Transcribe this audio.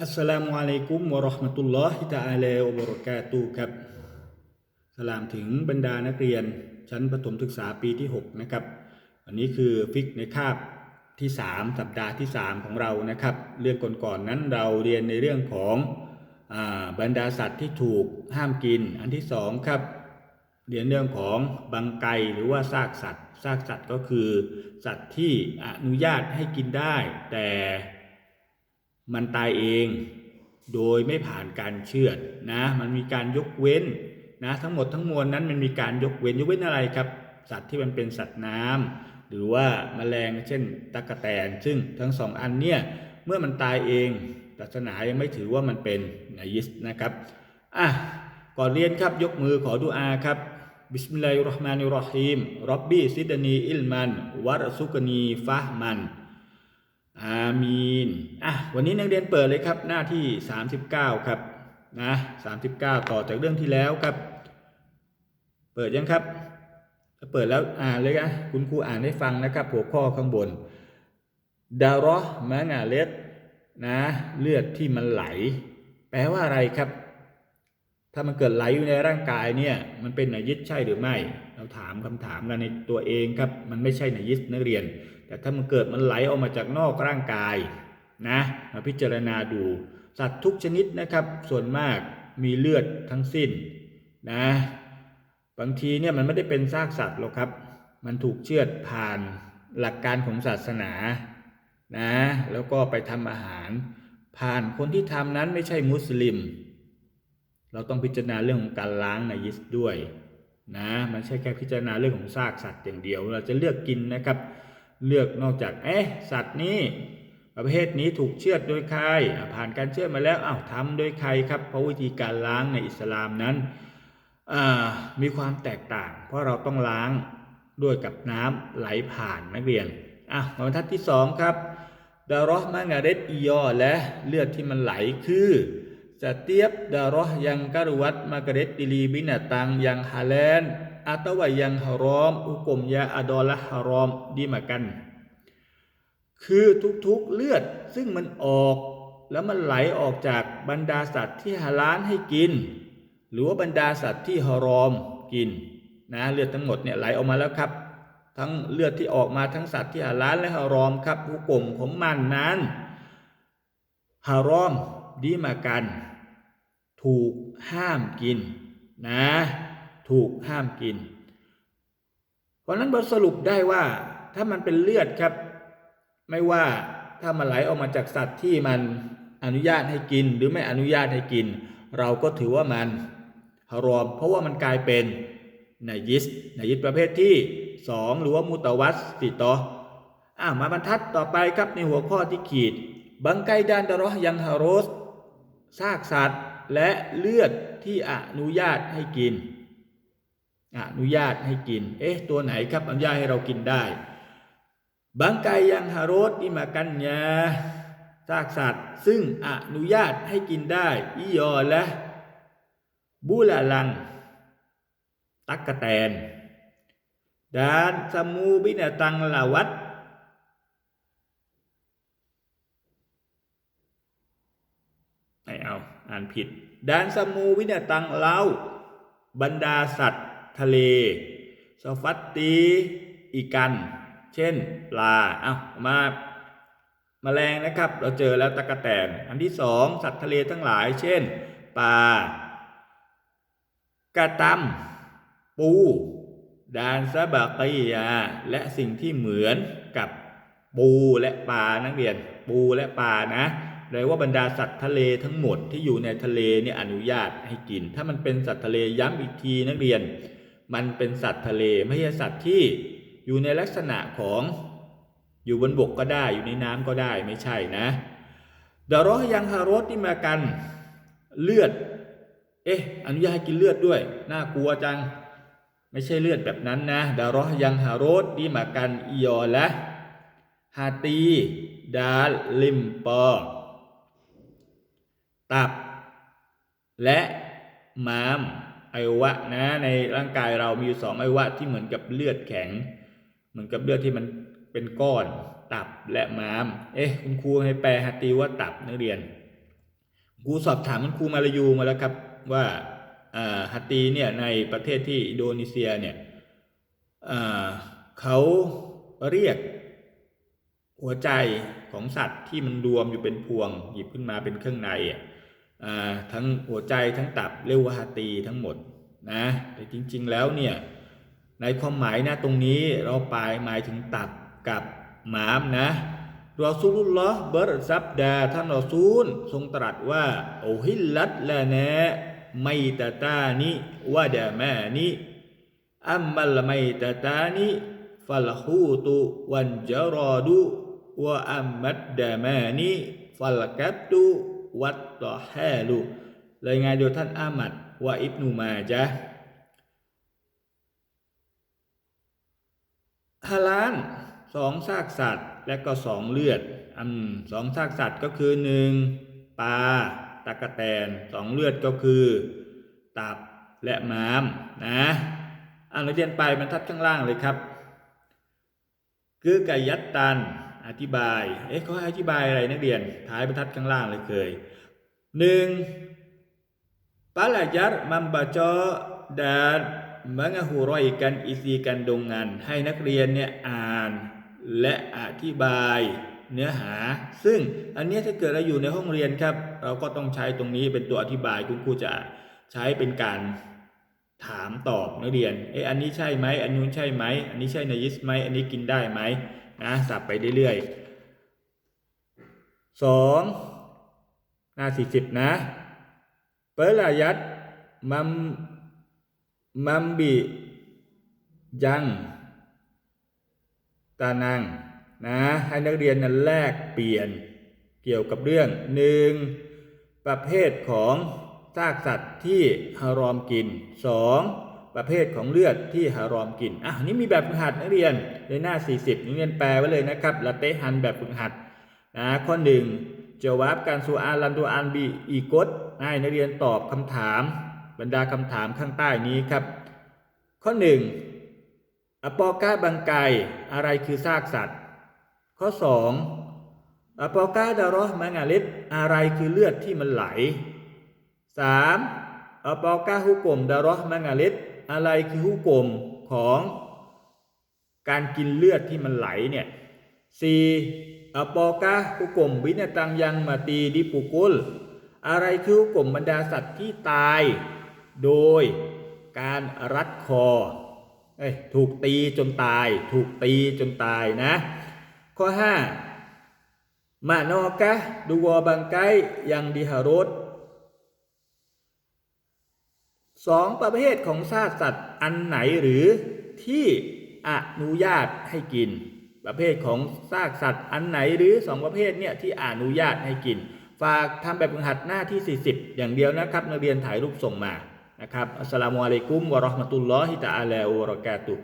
อัสสลามุอะลัยกุมวะราะห์มะตุลลอฮิตะอาลาวะบะเราะกาตุครับ สลามถึงบรรดานักเรียนชั้นประถมศึกษาปีที่ 6 นะครับวันนี้คือฟิกในคาบที่ 3 สัปดาห์ที่ 3 ของเรานะครับ เรื่องก่อนๆนั้นเราเรียนในเรื่องของอบรรดาสัตว์ที่ถูกห้ามกิน อันที่สองครับ เรียนเรื่องของบังไกหรือว่าซากสัตว์ ซากสัตว์ก็คือ สัตว์ที่อนุญาตให้กินได้ แต่ มันตายเอง โดยไม่ผ่านการเชือดนะ มันมีการยกเว้นนะทั้งหมดทั้งมวลนั้นมันมีการยกเว้นยกเว้นอะไรครับ สัตว์ที่มันเป็นสัตว์น้ำหรือว่าแมลงเช่นตั๊กแตน ซึ่งทั้งสองอันเนี่ยเมื่อมันตายเองศาสนายังไม่ถือว่ามันเป็นนายิสนะครับอะก่อนเรียนครับยกมือขอดุอาครับบิสมิลลาฮิรราะห์มานิรราะฮีมรับบีซิดนีอิลมันวัรซุกนีฟะห์มัน อามีนอะวันนี้นักเรียนเปิดเลยครับหน้าที่ 39 ครับนะ39 ต่อจากเรื่องที่แล้วครับ เปิดยังครับเปิดแล้วอ่านเลยนะคุณครูอ่านให้ฟังนะครับหัวข้อข้างบนดารอมะงาเล็ดนะเลือดที่มันไหล แปลว่าอะไรครับ ถ้ามันเกิดไหลอยู่ในร่างกายเนี่ย มันเป็นนายิสใช่หรือไม่ เราถามคำถามกันในตัวเองครับ มันไม่ใช่นายิสนักเรียน แต่ถ้ามันเกิดมันไหลออกมาจากนอกร่างกายนะมาพิจารณาดู สัตว์ทุกชนิดนะครับ ส่วนมากมีเลือดทั้งสิ้นนะ บางทีเนี่ยมันไม่ได้เป็นซากสัตว์หรอกครับ มันถูกเชือดผ่านหลักการของศาสนานะ แล้วก็ไปทำอาหาร ผ่านคนที่ทำนั้นไม่ใช่มุสลิม เราต้องพิจารณาเรื่องของการล้างในยิสด้วยนะมันใช่แค่พิจารณาเรื่องของซากสัตว์อย่างเดียว เราจะเลือกกินนะครับ เลือกนอกจากเอ๊ะสัตว์นี้ ประเภทนี้ถูกเชือดโดยใครผ่านการเชือดมาแล้วอ้าวทำโดยใครครับเพราะวิธีการล้างในอิสลามนั้นมีความแตกต่าง เพราะเราต้องล้างด้วยกับน้ำไหลผ่านนักเรียนอะบรรทัดที่สองครับดารอห์มางาเรตอียอและเลือดที่มันไหลคือ สเตียบดารอห์ยังการวัตมากาเรตติลีบินาตังยังฮาแลน atau yang haram hukumnya adalah haram dimakan คือทุกๆเลือดซึ่งมันออกแล้วมันไหลออกจากบรรดาสัตว์ที่ฮาลาลให้กิน หรือว่าบรรดาสัตว์ที่ฮารอมกินนะเลือดทั้งหมดเนี่ยไหลออกมาแล้วครับ ทั้งเลือดที่ออกมาทั้งสัตว์ที่ฮาลาลและฮารอมครับหุกลมของมันนั้นฮารอมดีมากัน ถูกห้ามกินนะถูกห้ามกิน เพราะนั้นบทสรุปได้ว่าถ้ามันเป็นเลือดครับ ไม่ว่าถ้ามันไหลออกมาจากสัตว์ที่มันอนุญาตให้กินหรือไม่อนุญาตให้กิน เราก็ถือว่ามันฮารอมเพราะว่ามันกลายเป็นนายิสนายิสประเภทที่สองหรือว่ามุตวัสติตออ่ามาบรรทัดต่อไปครับในหัวข้อที่ขีด บังไกดานดรอยังฮารสซากสัตว์ และเลือดที่อนุญาตให้กิน อนุญาตให้กิน เอ๊ะ ตัวไหนครับอนุญาตให้เรากินได้ บางไกยังฮารสอิมากันยาซากสัตว์ ซึ่งอนุญาตให้กินได้ อิยอและบูลาลัง ตักกะแตนดานสมูบินตังลาวัตไม่เอ่านผิดดานสมูวินตังเล่าบรรดาสัตว์ทะเลสฟัตตีอีกัน เช่น ปลาเอามามาแมลงนะครับ เราเจอแล้วตะกะแตน อันที่สองสัตว์ทะเลทั้งหลาย เช่น ปลากระตำปูดานซาบากียา และสิ่งที่เหมือนกับปูและปลานักเรียน ปูและปลานะ แปลว่าบรรดาสัตว์ทะเลทั้งหมดที่อยู่ในทะเลเนี่ยอนุญาตให้กิน ถ้ามันเป็นสัตว์ทะเลย้ำอีกทีนักเรียน มันเป็นสัตว์ทะเลไม่ใช่สัตว์ที่อยู่ในลักษณะของอยู่บนบกก็ได้อยู่ในน้ำก็ได้ไม่ใช่นะดารอยังฮารสที่มากันเลือด เอ๊ะอนุญาตให้กินเลือดด้วย น่ากลัวจัง ไม่ใช่เลือดแบบนั้นนะดารอยังฮารสที่มากันอียอและฮาตีดาลิมปอ ตับ และม้ามอวัยวะนะในร่างกายเรามีอยู่สองอวัยวะที่เหมือนกับเลือดแข็ง เหมือนกับเลือดที่มันเป็นก้อนตับและม้าม เอ๊ะคุณครูให้แปลฮัตตีว่าตับนักเรียนครูสอบถามคุณครูมาลายูมาแล้วครับว่าอ่าฮัตตีเนี่ยในประเทศที่อินโดนีเซียเนี่ยเขาเรียกหัวใจของสัตว์ที่มันรวมอยู่เป็นพวงหยิบขึ้นมาเป็นเครื่องในอะ ทั้งหัวใจทั้งตับเรียกว่าฮัตตีทั้งหมดนะแต่จริง ๆ แล้วเนี่ยในความหมายนะตรงนี้เราไปหมายถึงตับกับหมามนะรอซูลุลลอฮ์เบิร์ซับดาท่านรอซูลทรงตรัสว่าโอฮิลลัตละนะไมตาตานิวะดามานิอัมมัลไมตาตานิฟัลฮูตุวันจารอดุวะอัมมัดดามานิฟัลกัตตุ วัตตอแฮลุรายงานโดยท่านอามัดวะอิบนุมาจาห์ฮาลานสองซากสัตว์และก็สองเลือดอืมสองซากสัตว์ก็คือหนึ่งปลาตะกะแตนสองเลือดก็คือ ตับและม้ามนะอ่านเรียนไปบรรทัดข้างล่างเลยครับ คือกายัตตัน อธิบาย เอ๊ะเขาให้อธิบายอะไรนักเรียน ท้ายบรรทัดข้างล่างเลยเคยหนึ่ง Pelajar membaca dan menguraikan isi kandungan ให้นักเรียนเนี่ยอ่าน และอธิบายเนื้อหา ซึ่งอันเนี้ยถ้าเกิดเราอยู่ในห้องเรียนครับ เราก็ต้องใช้ตรงนี้เป็นตัวอธิบายคุณครูจะใช้เป็นการถามตอบนักเรียน เอ๊ะอันนี้ใช่ไหม อันนู้นใช่ไหม อันนี้ใช่นายิสไหม อันนี้กินได้ไหม นะสับไปเรื่อยๆสองหน้าสี่สิบนะ Pelayat mem membi yang ตานังนะให้นักเรียนนั้นแลกเปลี่ยนเกี่ยวกับเรื่องหนึ่งประเภทของซากสัตว์ที่ฮารอมกินสอง ประเภทของเลือดที่ฮารอมกินอะนี่มีแบบฝึกหัดนักเรียนในหน้า 40นักเรียนแปลไว้เลยนะครับละเตฮันแบบฝึกหัดนะข้อหนึ่งจาวบการสูอาลันดูอันบีอีกดให้นักเรียนตอบคำถาม บรรดาคำถามข้างใต้นี้ครับ ข้อหนึ่งอปอกาบังไกอะไรคือซากสัตว์ ข้อสองอปอกาดารอมังาลิดอะไรคือเลือดที่มันไหลสามอปอกาฮุกลมดารอมังาลิด อะไรคือฮุกลมของการกินเลือดที่มันไหลเนี่ยสี่อปอกาฮุกลมวินาตังยังมาตีดิปุกุล อะไรคือฮุกลมบรรดาสัตว์ที่ตาย โดยการรัดคอเอ้ยถูกตีจนตาย ถูกตีจนตายนะ ข้อ5มานอกะดูวอบังไกยังดิหารด สองประเภทของซากสัตว์อันไหนหรือที่อนุญาตให้กิน ประเภทของซากสัตว์อันไหนหรือสองประเภทเนี่ยที่อนุญาตให้กิน ฝากทำแบบฝึกหัดหน้าที่ 40 อย่างเดียวนะครับนักเรียนถ่ายรูปส่งมานะครับอัสสลามุอะลัยกุมวะราะห์มะตุลลอฮิตะอาลาฮ์วะบะเราะกาตุฮ์